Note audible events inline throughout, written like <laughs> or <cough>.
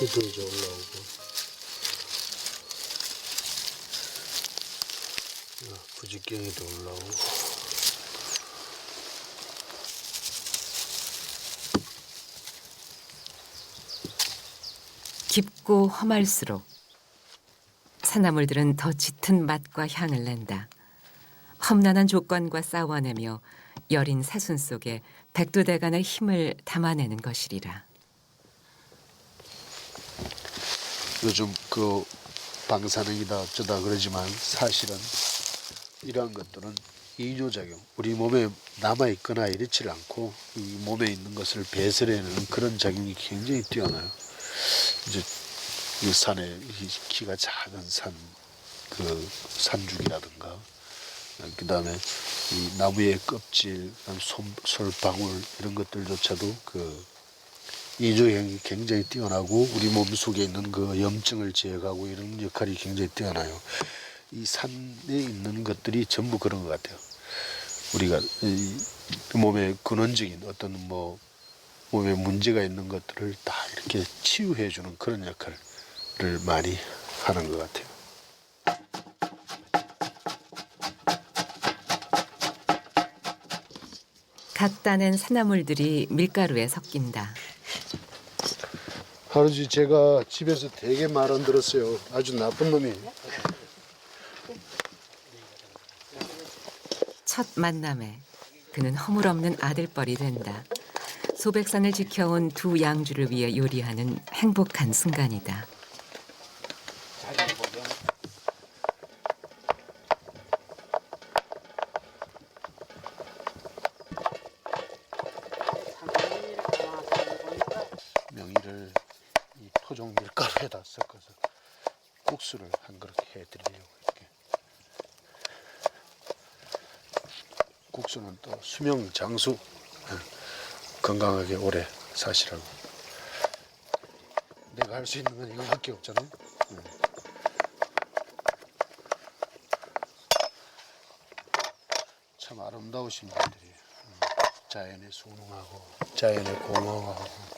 피도 이제 올라오고. 아, 부지깽이도 올라오고. 깊고 험할수록 산나물들은 더 짙은 맛과 향을 낸다. 험난한 조건과 싸워내며 여린 사순 속에 백두대간의 힘을 담아내는 것이리라. 요즘 그 방사능이다 어쩌다 그러지만 사실은 이러한 것들은 이뇨작용 우리 몸에 남아 있거나 이렇지 않고 이 몸에 있는 것을 배설해내는 그런 작용이 굉장히 뛰어나요. 이제 이 산에 이 키가 작은 산 그 산죽이라든가 그 다음에 이 나무의 껍질, 솔방울 이런 것들조차도 그 이조형이 굉장히 뛰어나고 우리 몸 속에 있는 그 염증을 제거하고 이런 역할이 굉장히 뛰어나요. 이 산에 있는 것들이 전부 그런 것 같아요. 우리가 이 몸에 근원적인 어떤 뭐 몸에 문제가 있는 것들을 다 이렇게 치유해 주는 그런 역할을 많이 하는 것 같아요. 갓 따낸 산나물들이 밀가루에 섞인다. 하루지 제가 집에서 되게 말 안 들었어요. 아주 나쁜 놈이. 첫 만남에 그는 허물없는 아들뻘이 된다. 소백산을 지켜온 두 양주를 위해 요리하는 행복한 순간이다. 명이를 이 토종 밀가루에다 섞어서 국수를 한 그릇 해드리려고 이렇게. 국수는 또 수명 장수 예, 건강하게 오래 사시라고. 내가 할 수 있는 건 이거밖에 없잖아요. 음. 참 아름다우신 분들이 음, 자연에 순응하고 자연에 고마워하고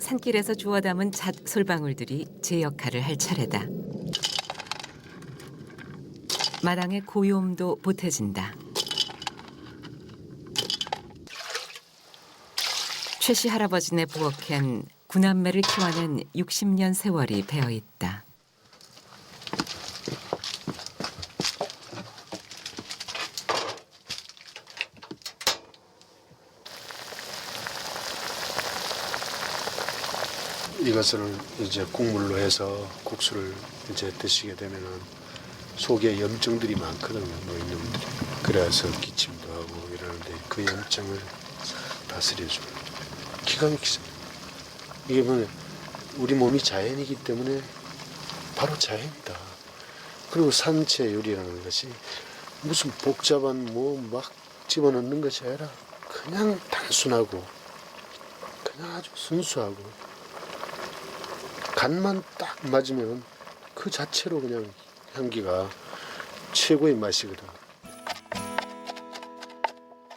산길에서 주워 담은 잣 솔방울들이 제 역할을 할 차례다. 마당의 고요움도 보태진다. 최씨 할아버지네 부엌엔 구남매를 키워낸 60년 세월이 배어 있다. 이것을 이제 국물로 해서 국수를 이제 드시게 되면은 속에 염증들이 많거든요 노인님들이. 그래서 기침도 하고 이러는데 그 염증을 다스려주는 기가 막히죠. 이게 뭐냐 우리 몸이 자연이기 때문에 바로 자연이다. 그리고 산채 요리라는 것이 무슨 복잡한 뭐 막 집어넣는 것이 아니라 그냥 단순하고 그냥 아주 순수하고 간만 딱 맞으면 그 자체로 그냥 향기가 최고의 맛이거든.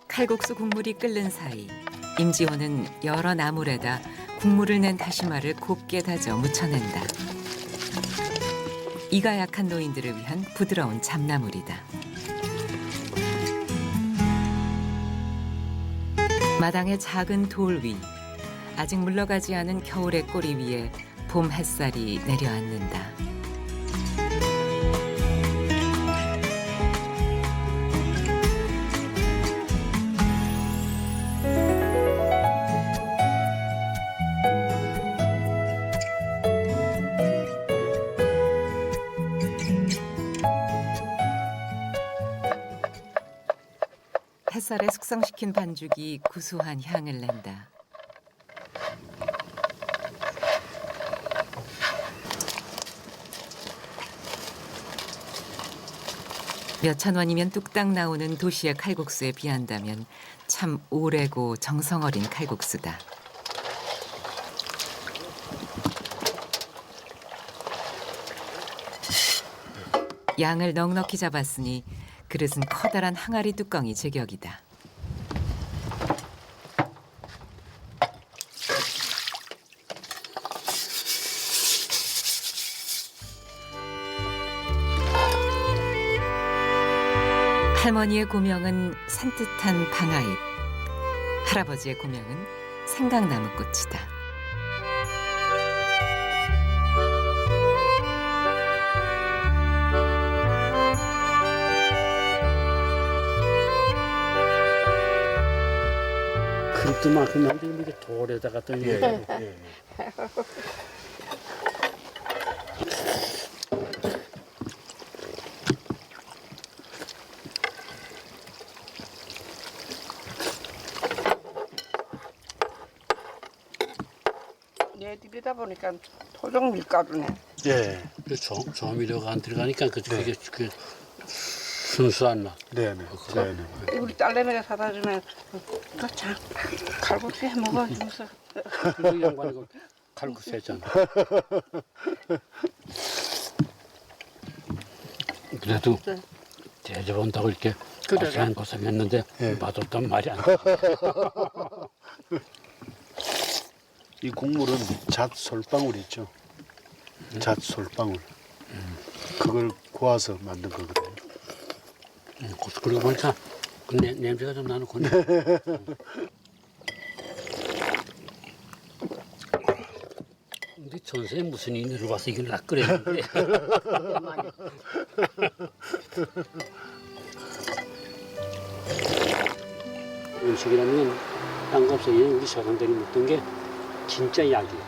칼국수 국물이 끓는 사이 임지호는 여러 나물에다 국물을 낸 다시마를 곱게 다져 무쳐낸다. 이가 약한 노인들을 위한 부드러운 잡나물이다. 마당의 작은 돌 위, 아직 물러가지 않은 겨울의 꼬리 위에 봄 햇살이 내려앉는다. 햇살에 숙성시킨 반죽이 구수한 향을 낸다. 몇천 원이면 뚝딱 나오는 도시의 칼국수에 비한다면 참 오래고 정성 어린 칼국수다. 양을 넉넉히 잡았으니 그릇은 커다란 항아리 뚜껑이 제격이다. 할머니의 고명은 산뜻한 방아잎, 할아버지의 고명은 생강나무 꽃이다. 그릇만큼 나는데 이게 돌에다가 또 예, 이렇게. 예, 예. 내 집이다 보니까 토종 밀가루네. 예. 그 조, 조미료가 안 들어가니까 그, 그게 그 순수한 맛. 네, 네. 네, 네. 우리 딸내미가 사다 주면 그참 칼국수 해 먹어 주면서 그 양반이 그 칼국수 했잖아. 그래도 대접한다고 이렇게 그래라. 고생 고생했는데 예. 맛없단 말이 안 돼. <laughs> 이 국물은 잣 솔방울 있죠. 잣 솔방울. 그걸 고아서 만든 거거든요. 음, 그러고 보니까 그 냄- 냄새가 좀 나는 건데. <laughs> 근데 전세에 무슨 인연을 와서 이걸 낚 끓였는데. 음식이라는 건 딴 거 없어요. 우리 조상들이 먹던 게 진짜 약이에요.